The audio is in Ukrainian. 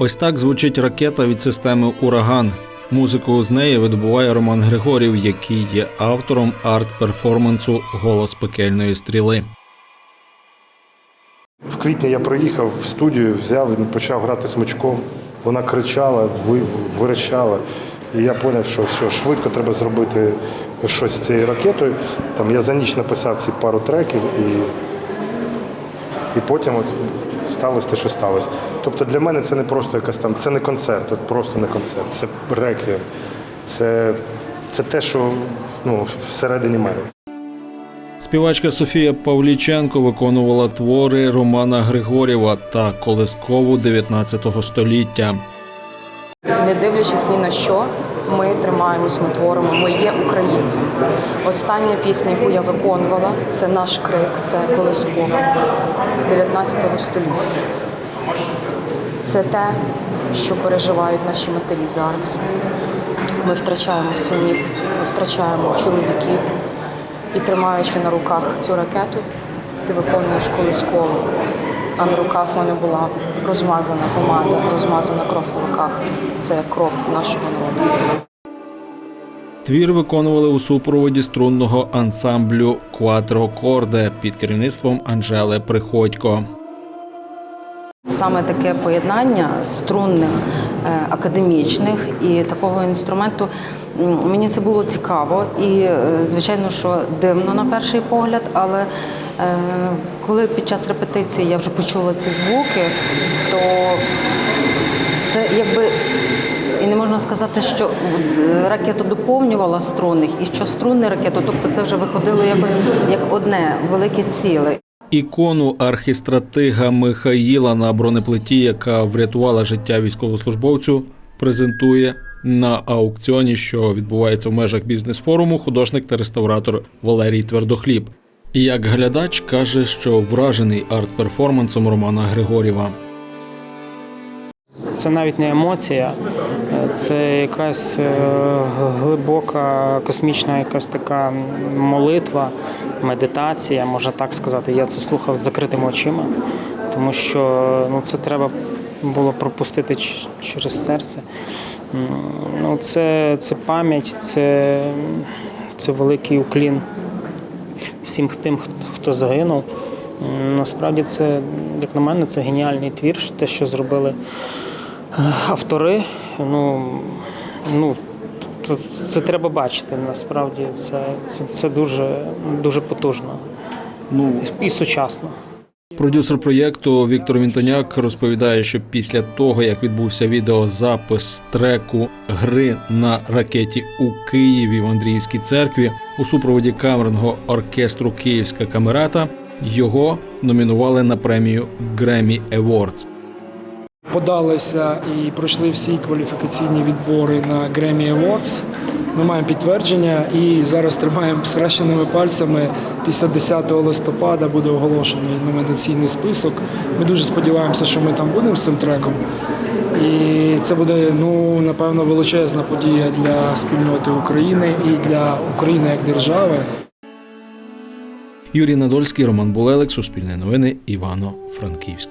Ось так звучить ракета від системи Ураган. Музику з неї видобуває Роман Григорів, який є автором арт-перформансу Голос пекельної стріли. В квітні я приїхав в студію, взяв і почав грати смичком. Вона кричала, ви- вирощала. І я зрозумів, що все, швидко треба зробити щось з цією ракетою. Там я за ніч написав ці пару треків і, і потім от сталося те, що сталося. Тобто для мене це не просто якась там, це не концерт, от просто не концерт, це реквієм. Це, це те, що ну, всередині мене. Співачка Софія Павліченко виконувала твори Романа Григорєва та колискову 19 століття. Не дивлячись ні на що, ми тримаємось, ми творимо, ми є українцями. Остання пісня, яку я виконувала, це наш крик, це колискова 19 століття. Це те, що переживають наші матері зараз. Ми втрачаємо синів, ми втрачаємо чоловіків. І тримаючи на руках цю ракету, ти виконуєш колискову. А на руках в мене була розмазана помада, розмазана кров на руках. Це кров нашого народу. Твір виконували у супроводі струнного ансамблю Квадрокорде під керівництвом Анжели Приходько. Саме таке поєднання струнних, е, академічних і такого інструменту мені це було цікаво і, е, звичайно, що дивно на перший погляд, але коли під час репетиції я вже почула ці звуки, то це якби і не можна сказати, що е, ракета доповнювала струнних, і що струнни ракету, тобто це вже виходило якось як одне велике ціле. Ікону архістратига Михаїла на бронеплиті, яка врятувала життя військовослужбовцю, презентує на аукціоні, що відбувається в межах бізнес-форуму, художник та реставратор Валерій Твердохліб. Як глядач каже, що вражений арт-перформансом Романа Григорєва. Це навіть не емоція, це якась е, глибока космічна якась така молитва, медитація, можна так сказати. Я це слухав з закритими очима, тому що ну, це треба було пропустити через серце. Ну, це, це пам'ять, це, це великий уклін всім тим, хто загинув. Насправді це, як на мене, це геніальний твір, те, що зробили е, автори. Ну, ну, це треба бачити. Насправді це, це, це дуже, дуже потужно ну, і сучасно. Продюсер проєкту Віктор Вінтоняк розповідає, що після того, як відбувся відеозапис треку гри на ракеті у Києві в Андріївській церкві у супроводі камерного оркестру Київська камерата, його номінували на премію Grammy Awards. подалися і пройшли всі кваліфікаційні відбори на Grammy Awards. Ми маємо підтвердження і зараз тримаємо схрещеними пальцями. Після 10 листопада буде оголошений номінаційний список. Ми дуже сподіваємося, що ми там будемо з цим треком. І це буде ну напевно величезна подія для спільноти України і для України як держави. Юрій Надольський, Роман Булелик, Суспільне новини, Івано-Франківськ.